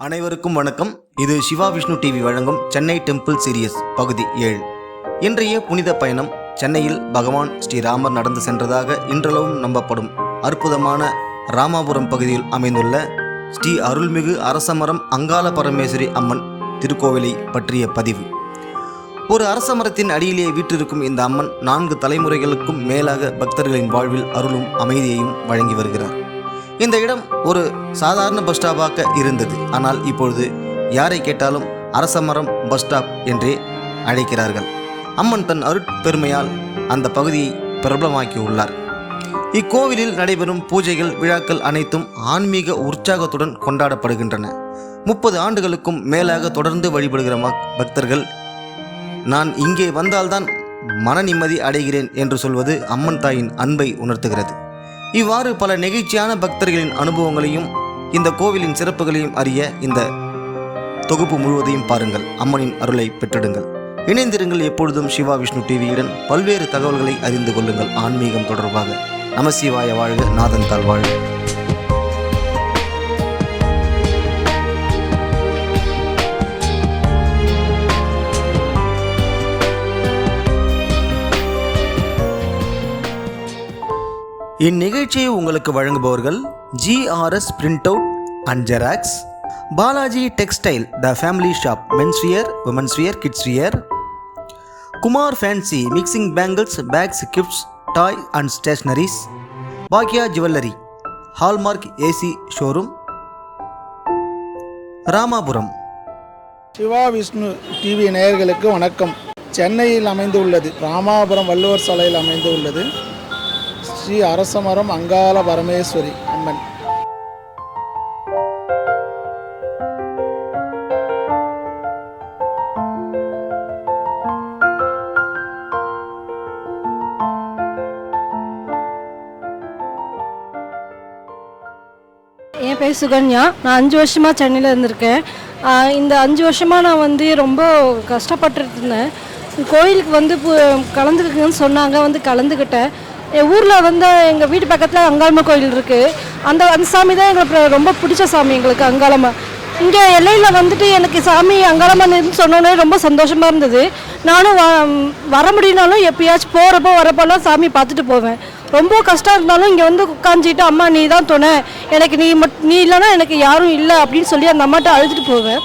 அனைவருக்கும் வணக்கம். இது சிவா விஷ்ணு டிவி வழங்கும் சென்னை டெம்பிள் சீரியஸ் பகுதி ஏழு. இன்றைய புனித பயணம் சென்னையில் பகவான் ஸ்ரீராமர் நடந்து சென்றதாக இன்றளவும் நம்பப்படும் அற்புதமான ராமாபுரம் பகுதியில் அமைந்துள்ள ஸ்ரீ அருள்மிகு அரசமரம் அங்காள பரமேஸ்வரி அம்மன் திருக்கோவிலை பற்றிய பதிவு. ஒரு அரச மரத்தின் அடியிலே வீற்றிருக்கும் இந்த அம்மன் நான்கு தலைமுறைகளுக்கும் மேலாக பக்தர்களின் வாழ்வில் அருளும் அமைதியையும் வழங்கி வருகிறார். இந்த இடம் ஒரு சாதாரண பஸ் ஸ்டாப்பாக இருந்தது. ஆனால் இப்பொழுது யாரை கேட்டாலும் அரசமரம் பஸ் ஸ்டாப் என்றே அழைக்கிறார்கள். அம்மன் தன் அருட்பெருமையால் அந்த பகுதியை பிரபலமாக்கி உள்ளார் இக்கோவிலில் நடைபெறும் பூஜைகள் விழாக்கள் அனைத்தும் ஆன்மீக உற்சாகத்துடன் கொண்டாடப்படுகின்றன. முப்பது ஆண்டுகளுக்கும் மேலாக தொடர்ந்து வழிபடுகிற மக் பக்தர்கள் நான் இங்கே வந்தால்தான் மன நிம்மதி அடைகிறேன் என்று சொல்வது அம்மன் தாயின் அன்பை உணர்த்துகிறது. இவ்வாறு பல நெகிழ்ச்சியான பக்தர்களின் அனுபவங்களையும் இந்த கோவிலின் சிறப்புகளையும் அறிய இந்த தொகுப்பு முழுவதையும் பாருங்கள். அம்மனின் அருளை பெற்றெடுங்கள். இணைந்திருங்கள் எப்பொழுதும் சிவா விஷ்ணு டிவியுடன். பல்வேறு தகவல்களை அறிந்து கொள்ளுங்கள். ஆன்மீகம் தொடர்பாக. நமசிவாய வாழ்க. நாதன் தாழ் வாழ்க. இந்நிகழ்ச்சியை உங்களுக்கு வழங்குபவர்கள் GRS print out and xerox Balaji textile the family shop men's wear women's wear kids wear Kumar fancy mixing bangles bags gifts toy and stationeries Bhagya jewellery hallmark AC showroom Ramapuram Siva Vishnu TV நேயர்களுக்கு வணக்கம். சென்னையில் அமைந்துள்ளது ராமாபுரம் வள்ளுவர் சாலையில் அமைந்துள்ளது. ஸ்ரீ அரசமரம் அங்காள பரமேஸ்வரி அம்மன். என் பேர் சுகன்யா. நான் அஞ்சு வருஷமாக சென்னையில் இருந்திருக்கேன். இந்த அஞ்சு வருஷமாக நான் வந்து ரொம்ப கஷ்டப்பட்டு இருந்தேன். கோயிலுக்கு வந்து கலந்துக்குங்கன்னு சொன்னாங்க வந்து கலந்துக்கிட்டேன். என் ஊரில் வந்து எங்கள் வீட்டு பக்கத்தில் அங்காளம்மா கோயில் இருக்குது அந்த அந்த சாமி தான் எங்களுக்கு ரொம்ப பிடிச்ச சாமி எங்களுக்கு அங்காளம்மா. இங்கே எல்லையில் வந்துட்டு எனக்கு சாமி அங்காளம்மன் சொன்னோன்னே ரொம்ப சந்தோஷமாக இருந்தது. நானும் வ- வர முடியினாலும் எப்பயாச்சும் போகிறப்போ வரப்போலாம் சாமி பார்த்துட்டு போவேன். ரொம்ப கஷ்டம் இருந்தாலும் இங்கே வந்து உட்காந்துட்டு அம்மா நீ தான் துணை. எனக்கு நீ மட் நீ இல்லைன்னா எனக்கு யாரும் இல்லை அப்படின்னு சொல்லி அந்த அம்மாட்ட அழுதுட்டு போவேன்.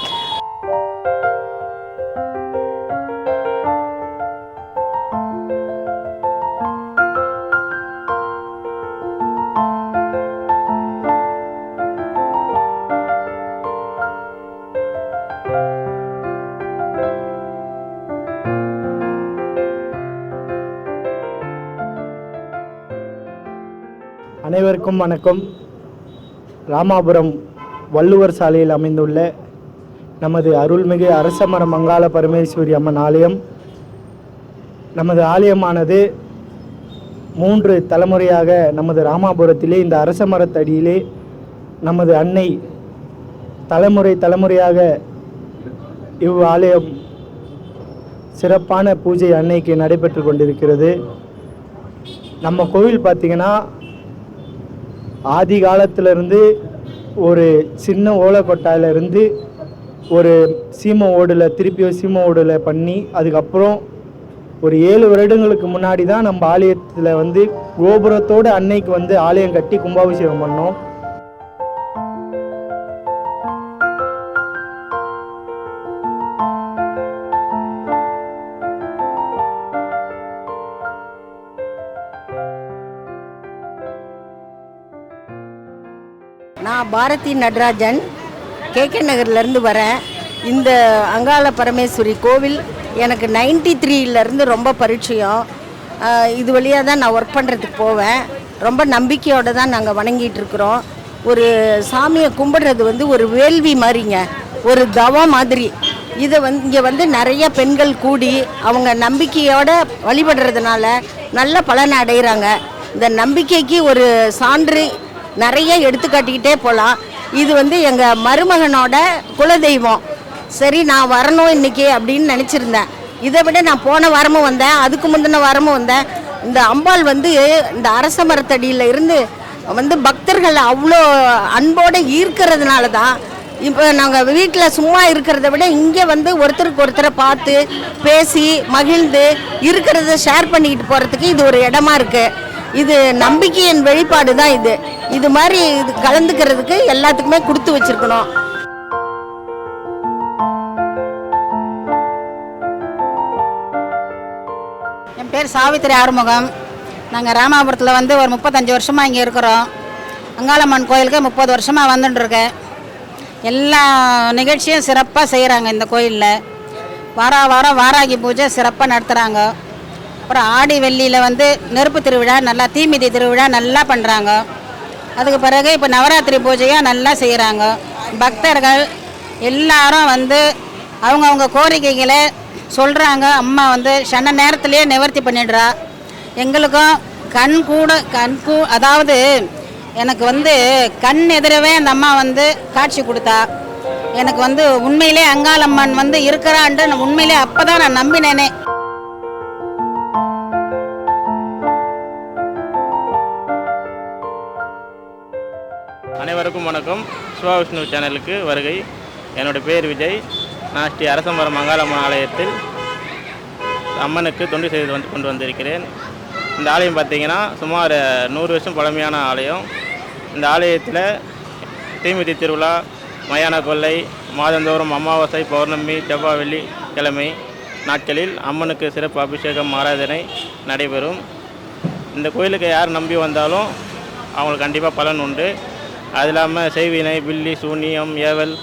அனைவருக்கும் வணக்கம். ராமாபுரம் வள்ளுவர் சாலையில் அமைந்துள்ள நமது அருள்மிகு அரசமர மங்காள பரமேஸ்வரி அம்மன் ஆலயம். நமது ஆலயமானது மூன்று தலைமுறையாக நமது ராமாபுரத்திலே இந்த அரச மரத்தடியிலே நமது அன்னை தலைமுறை தலைமுறையாக இவ் ஆலயம் சிறப்பான பூஜை அன்னைக்கு நடைபெற்று கொண்டிருக்கிறது. நம்ம கோவில் பார்த்திங்கன்னா ஆதி காலத்திலிருந்து ஒரு சின்ன ஓலைக்கொட்டாயிலிருந்து ஒரு சீம ஓடில் திருப்பி சீம ஓடில் பண்ணி அதுக்கப்புறம் ஒரு ஏழு வருடங்களுக்கு முன்னாடி தான் நம்ம ஆலயத்தில் வந்து கோபுரத்தோடு அன்னைக்கு வந்து ஆலயம் கட்டி கும்பாபிஷேகம் பண்ணோம். நான் பாரதி நடராஜன் கேகே நகர்லேருந்து வரேன். இந்த அங்காள பரமேஸ்வரி கோவில் எனக்கு நைன்டி த்ரீலேருந்து ரொம்ப பரிச்சயம். இது வழியாக தான் நான் ஒர்க் பண்ணுறதுக்கு போவேன். ரொம்ப நம்பிக்கையோடு தான் நாங்கள் வணங்கிட்டு இருக்கிறோம். ஒரு சாமியை கும்பிடுறது வந்து ஒரு வேள்வி மாதிரிங்க. ஒரு தவம் மாதிரி. இதை வந்து இங்கே வந்து நிறைய பெண்கள் கூடி அவங்க நம்பிக்கையோட வழிபடுறதுனால நல்ல பலனை அடைகிறாங்க இந்த நம்பிக்கைக்கு ஒரு சான்று நிறைய எடுத்துக்காட்டிக்கிட்டே போகலாம் இது வந்து எங்கள் மருமகனோட குலதெய்வம். சரி நான் வரணும் இன்னைக்கு அப்படின்னு நினச்சிருந்தேன். இதை விட நான் போன வாரமும் வந்தேன். அதுக்கு முந்தின வாரமும் வந்தேன். இந்த அம்பாள் வந்து இந்த அரச மரத்தடியில் இருந்து வந்து பக்தர்கள் அவ்வளோ அன்போடு ஈர்க்கிறதுனால தான் இப்போ நாங்கள் வீட்டில் சும்மா இருக்கிறத விட இங்கே வந்து ஒருத்தருக்கு ஒருத்தரை பார்த்து பேசி மகிழ்ந்து இருக்கிறத ஷேர் பண்ணிக்கிட்டு போகிறதுக்கு இது ஒரு இடமா இருக்குது இது நம்பிக்கையின் வெளிப்பாடு தான் இது. இது மாதிரி இது கலந்துக்கிறதுக்கு எல்லாத்துக்குமே கொடுத்து வச்சிருக்கணும். என் பேர் சாவித்திரி ஆறுமுகம். நாங்கள் ராமாபுரத்தில் வந்து ஒரு முப்பத்தஞ்சு வருஷமாக இங்கே இருக்கிறோம். அங்காளம்மன் கோயிலுக்கு முப்பது வருஷமாக வந்துட்டுருக்கேன் எல்லா நிகழ்ச்சியும் சிறப்பாக செய்கிறாங்க இந்த கோயிலில். வார வாரம் வாராகி பூஜை சிறப்பாக நடத்துகிறாங்க அப்புறம் ஆடி வெள்ளியில் வந்து நெருப்பு திருவிழா நல்லா தீமிதி திருவிழா நல்லா பண்ணுறாங்க அதுக்கு பிறகு இப்போ நவராத்திரி பூஜையும் நல்லா செய்கிறாங்க பக்தர்கள் எல்லாரும் வந்து அவங்கவுங்க கோரிக்கைகளை சொல்கிறாங்க அம்மா வந்து சன்ன நேரத்துலேயே நிவர்த்தி பண்ணிடுறா. எங்களுக்கும் கண் கூட கண் கூ அதாவது எனக்கு வந்து கண் எதிரவே அந்த அம்மா வந்து காட்சி கொடுத்தா. எனக்கு வந்து உண்மையிலே அங்காளம்மன் வந்து இருக்கிறான்ட்டு உண்மையிலே அப்போ தான் நான் நம்பினேனே. அனைவருக்கும் வணக்கம். சிவா விஷ்ணு சேனலுக்கு வருகை. என்னுடைய பேர் விஜய். நான் ஸ்ரீ அரசமரம் மங்காளம்மன் ஆலயத்தில் அம்மனுக்கு தொண்டு செய்து வந்து கொண்டு வந்திருக்கிறேன். இந்த ஆலயம் பார்த்திங்கன்னா சுமார் நூறு வருஷம் பழமையான ஆலயம். இந்த ஆலயத்தில் தீமிதி திருவிழா மயான கொள்ளை மாதந்தோறும் அமாவாசை பௌர்ணமி செவ்வாய் வெள்ளி கிழமை நாட்களில் அம்மனுக்கு சிறப்பு அபிஷேகம் ஆராதனை நடைபெறும். இந்த கோயிலுக்கு யார் நம்பி வந்தாலும் அவங்களுக்கு கண்டிப்பாக பலன் உண்டு. அது இல்லாமல் செய்வினை பில்லி சூன்யம் ஏவல்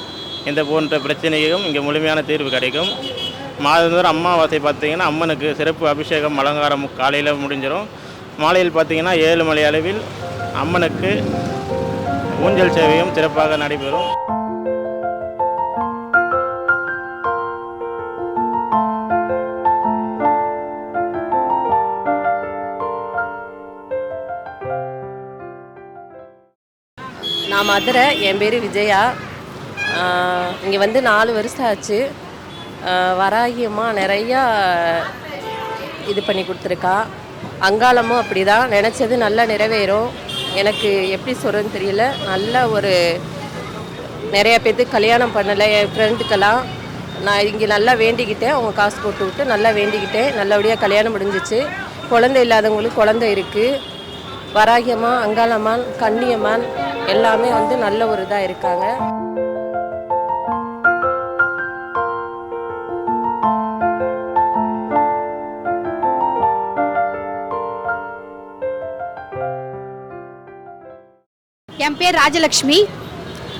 இந்த போன்ற பிரச்சனைகளும் இங்கே முழுமையான தீர்வு கிடைக்கும். மாதந்தோறும் அம்மாவாசை பார்த்திங்கன்னா அம்மனுக்கு சிறப்பு அபிஷேகம் அலங்காரம் காலையில் முடிஞ்சிடும். மாலையில் பார்த்தீங்கன்னா ஏழு மணி அளவில் அம்மனுக்கு ஊஞ்சல் சேவையும் சிறப்பாக நடைபெறும். நான் மதுரை என் பேர் விஜயா. இங்கே வந்து நாலு வருஷம் ஆச்சு. வராகியமாக நிறையா இது பண்ணி கொடுத்துருக்கா. அங்காளமும் அப்படி தான் நினச்சது நல்லா நிறைவேறும். எனக்கு எப்படி சொல்கிறதுன்னு தெரியல. நல்ல ஒரு நிறைய பேர்த்துக்கு கல்யாணம் பண்ணலை. என் ஃப்ரெண்டுக்கெல்லாம் நான் இங்கே நல்லா வேண்டிக்கிட்டேன். அவங்க காசு போட்டு விட்டு நல்லா வேண்டிக்கிட்டேன். நல்லபடியாக கல்யாணம் முடிஞ்சிச்சு. குழந்தை இல்லாதவங்களுக்கு குழந்தை இருக்குது வராகியம்மான் அங்காளம்மான் கன்னியம்மான் எல்லாமே வந்து நல்ல ஒரு இதாக இருக்காங்க. என் பேர் ராஜலக்ஷ்மி.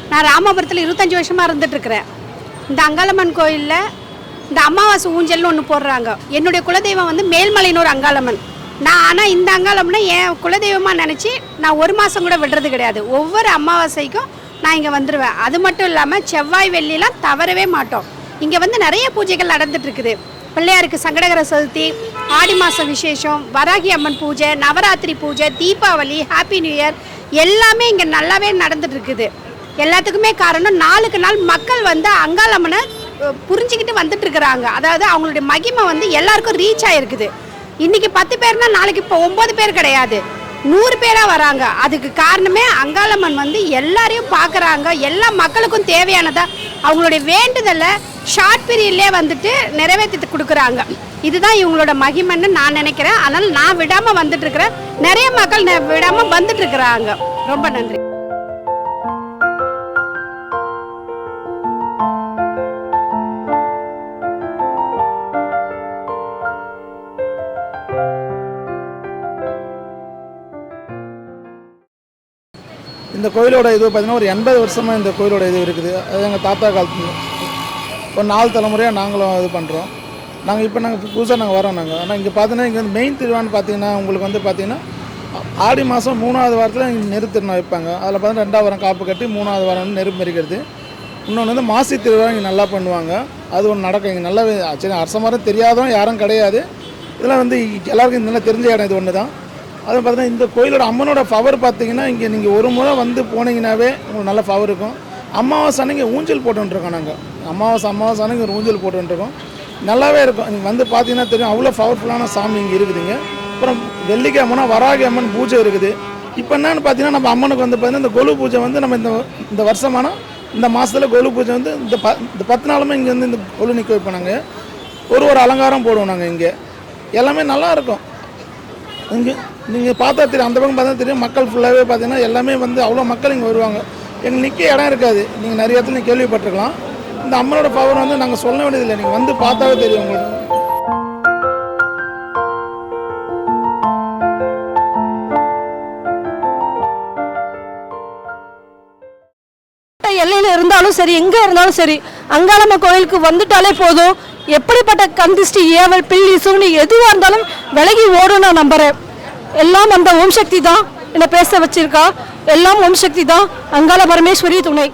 நான் ராமபுரத்தில் இருபத்தஞ்சி வருஷமாக இருந்துட்டுருக்கிறேன். இந்த அங்காளம்மன் கோயிலில் இந்த அமாவாசை ஊஞ்சல்னு ஒன்று போடுறாங்க. என்னுடைய குலதெய்வம் வந்து மேல்மலையனூர் அங்காளம்மன். நான் ஆனால் இந்த அங்காளம்மனை என் குலதெய்வமாக நினச்சி நான் ஒரு மாதம் கூட விடுறது கிடையாது. ஒவ்வொரு அமாவாசைக்கும் நான் இங்கே வந்துடுவேன் அது மட்டும் இல்லாமல் செவ்வாய் வெள்ளிலாம் தவறவே மாட்டோம். இங்கே வந்து நிறைய பூஜைகள் நடந்துட்டுருக்குது பிள்ளையாருக்கு சங்கடகர சதுர்த்தி ஆடி மாதம் விசேஷம் வராகி அம்மன் பூஜை நவராத்திரி பூஜை தீபாவளி ஹாப்பி நியூ இயர் எல்லாமே இங்கே நல்லாவே நடந்துட்டுருக்குது எல்லாத்துக்குமே காரணம் நாளுக்கு நாள் மக்கள் வந்து அங்காளம்மனை அஹ், புரிஞ்சுக்கிட்டு வந்துட்டு அதாவது அவங்களுடைய மகிமை வந்து எல்லாருக்கும் ரீச் ஆகிருக்குது இன்னைக்கு பத்து பேர்னா நாளைக்கு இப்போ ஒன்பது பேர் கிடையாது. நூறு பேராக வராங்க. அதுக்கு காரணமே அங்காளம்மன் வந்து எல்லாரையும் பார்க்குறாங்க எல்லா மக்களுக்கும் தேவையானதா அவங்களுடைய வேண்டுதலை ஷார்ட் பீரியட்லேயே வந்துட்டு நிறைவேற்றி கொடுக்குறாங்க. இதுதான் இவங்களோட மகிமைன்னு நான் நினைக்கிறேன். அதனால் நான் விடாமல் வந்துட்டு இருக்கிறேன். நிறைய மக்கள் விடாமல் விடாம வந்துட்டு இருக்கிறாங்க. ரொம்ப நன்றி. இந்த கோயிலோட இது பார்த்தீங்கன்னா ஒரு எண்பது வருஷமாக இந்த கோயிலோட இது இருக்குது. அது எங்கள் தாத்தா காலத்துல. ஒரு நாலு தலைமுறையாக நாங்களும் இது பண்ணுறோம் நாங்கள் இப்போ நாங்கள் புதுசாக நாங்கள் வரோம் நாங்கள் ஆனால் இங்கே பார்த்தீங்கன்னா இங்கே வந்து மெயின் திருவிழான்னு பார்த்தீங்கன்னா உங்களுக்கு வந்து பார்த்தீங்கன்னா ஆடி மாதம் மூணாவது வாரத்தில் இங்கே நெரு வைப்பாங்க. அதில் பார்த்தீங்கன்னா ரெண்டாவது வாரம் காப்பு கட்டி மூணாவது வாரம் நெருப்பு மெரிக்கிறது இன்னொன்று வந்து மாசி திருவிழா இங்கே நல்லா பண்ணுவாங்க. அது ஒன்று நடக்கும். இங்கே நல்லா சரி அரச மரம் தெரியாதவன் யாரும் கிடையாது. இதெல்லாம் வந்து எல்லாருக்கும் இதெல்லாம் தெரிஞ்ச இடம் இது ஒன்று தான் அது பார்த்தீங்கன்னா இந்த கோயிலோட அம்மனோட பவர் பார்த்தீங்கன்னா இங்கே நீங்கள் ஒரு முறை வந்து போனீங்கன்னாவே உங்களுக்கு நல்ல பவர் இருக்கும். அமாவாசை அன்னைக்கு ஊஞ்சல் போட்டுருக்கோம் நாங்கள் அமாவாசை அமாவாசை அன்னைக்கு ஒரு ஊஞ்சல் போட்டுருக்கோம் நல்லாவே இருக்கும். நீங்கள் வந்து பார்த்தீங்கன்னா தெரியும் அவ்வளோ பவர்ஃபுல்லான சாமி இங்கே இருக்குதுங்க. அப்புறம் வெள்ளிக்கிழமைனா வராகி அம்மன் பூஜை இருக்குது. இப்போ என்னன்னு பார்த்தீங்கன்னா நம்ம அம்மனுக்கு வந்து பார்த்தீங்கன்னா இந்த கொலு பூஜை வந்து நம்ம இந்த இந்த வருஷமான இந்த மாதத்தில் கொலு பூஜை வந்து இந்த ப இந்த பத்து நாளுமே இங்கே வந்து இந்த கொலு நிற்க வைப்போம் நாங்கள் ஒரு ஒரு அலங்காரம் போடுவோம் நாங்கள் இங்கே. எல்லாமே நல்லா இருக்கும். இங்கே நீங்கள் பார்த்தா தெரியும் அந்த பக்கம் பார்த்தா தெரியும் மக்கள் ஃபுல்லாகவே பார்த்தீங்கன்னா எல்லாமே வந்து அவ்வளோ மக்கள் இங்கே வருவாங்க. எங்கள் நிற்க இடம் இருக்காது. நீங்கள் நிறைய இடத்துல கேள்விப்பட்டிருக்கலாம். இந்த அம்மனோட பவர் வந்து நாங்கள் சொல்ல வேண்டியதில்லை. நீங்கள் வந்து பார்த்தாவே தெரியும் உங்களுக்கு. எல்லையில் இருந்தாலும் சரி எங்கே இருந்தாலும் சரி அங்காளம்ம கோயிலுக்கு வந்துட்டாலே போதும். எப்படிப்பட்ட கந்திஷ்டி ஏவல் பில்லி சூனி எதுவாக இருந்தாலும் விலகி ஓடும் நான் நம்புகிறேன் எல்லாம் அந்த ஓம் சக்தி தான் என்னை பேச வச்சிருக்கா. எல்லாம் ஓம் சக்தி தான். அங்காள பரமேஸ்வரி துணை.